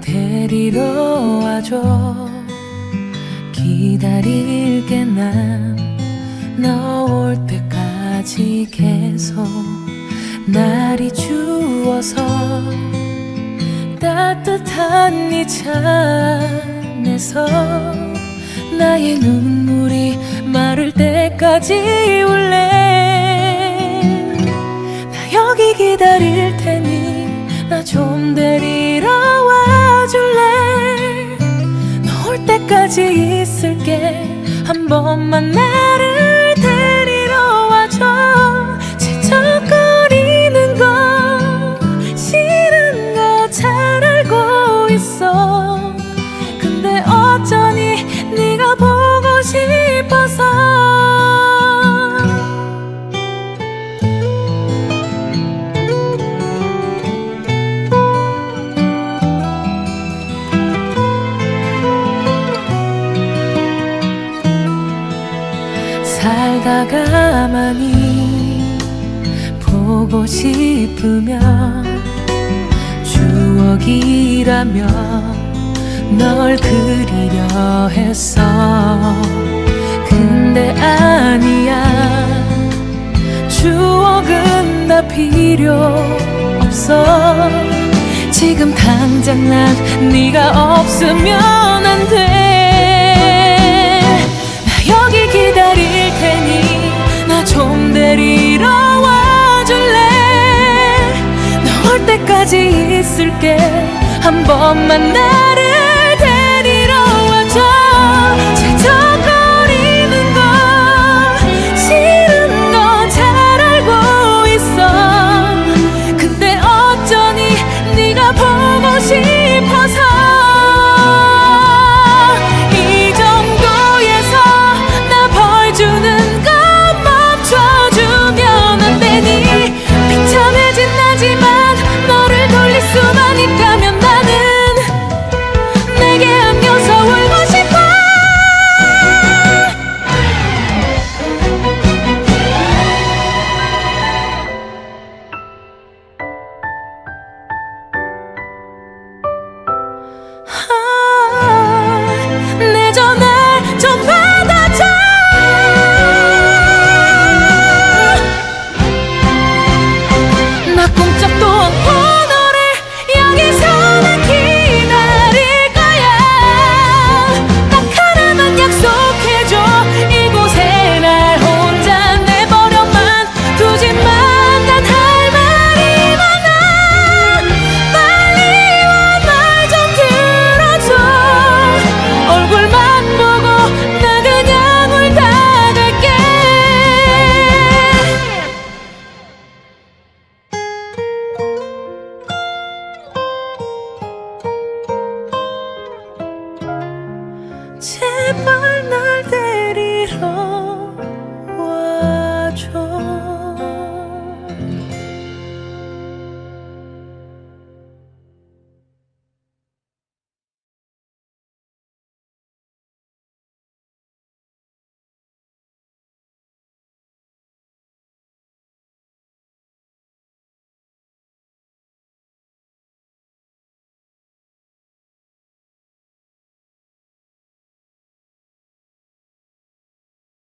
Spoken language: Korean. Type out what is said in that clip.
데리러 와줘. 기다릴게 난 너 올 때까지 계속 날이 추워서 따뜻한 이 잔에서 나의 눈물이 마를 때까지 울래. 나 여기 기다릴 나 좀 데리러 와줄래? 너 올 때까지 있을게. 한 번만 나 다가 많이 보고 싶으면 추억이라면 널 그리려 했어. 근데 아니야. 추억은 다 필요 없어. 지금 당장 난 네가 없으면 올 때까지 있을게. 한 번만 나 วงพ่อ 把